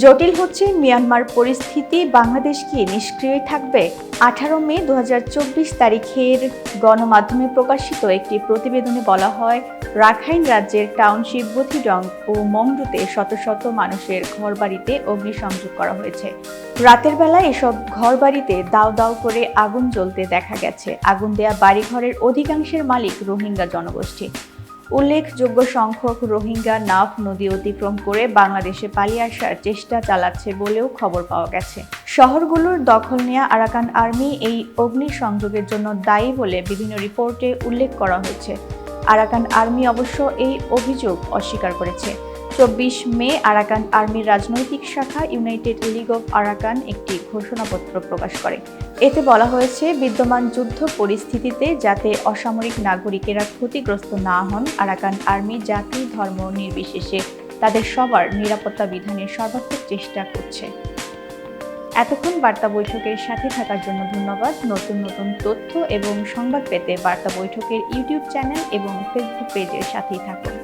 জটিল হচ্ছে মিয়ানমার পরিস্থিতি। বাংলাদেশ কি নিষ্ক্রিয় থাকবে? আঠারো মে দু হাজার চব্বিশ তারিখের গণমাধ্যমে প্রকাশিত একটি প্রতিবেদনে বলা হয়, রাখাইন রাজ্যের টাউনশিপ বথিডং ও মংডুতে শত শত মানুষের ঘরবাড়িতে অগ্নিসংযোগ করা হয়েছে। রাতের বেলা এসব ঘরবাড়িতে দাও দাও করে আগুন জ্বলতে দেখা গেছে। আগুন দেয়া বাড়িঘরের অধিকাংশের মালিক রোহিঙ্গা জনগোষ্ঠী। উল্লেখযোগ্য সংখ্যক রোহিঙ্গা নাফ নদী অতিক্রম করে বাংলাদেশে পালিয়ে আসার চেষ্টা চালাচ্ছে বলেও খবর পাওয়া গেছে। শহরগুলোর দখল নেয়া আরাকান আর্মি এই অগ্নিসংযোগের জন্য দায়ী বলে বিভিন্ন রিপোর্টে উল্লেখ করা হয়েছে। আরাকান আর্মি অবশ্য এই অভিযোগ অস্বীকার করেছে। চব্বিশ মে আরাকান আর্মির রাজনৈতিক শাখা ইউনাইটেড লিগ অফ আরাকান একটি ঘোষণাপত্র প্রকাশ করে। এতে বলা হয়েছে, বিদ্যমান যুদ্ধ পরিস্থিতিতে যাতে অসামরিক নাগরিকেরা ক্ষতিগ্রস্ত না হন, আরাকান আর্মি জাতি, ধর্ম নির্বিশেষে তাদের সবার নিরাপত্তা বিধানের সর্বাত্মক চেষ্টা করছে। এতক্ষণ বার্তা বৈঠকের সাথে থাকার জন্য ধন্যবাদ। নতুন নতুন তথ্য এবং সংবাদ পেতে বার্তা বৈঠকের ইউটিউব চ্যানেল এবং ফেসবুক পেজের সাথেই থাকুন।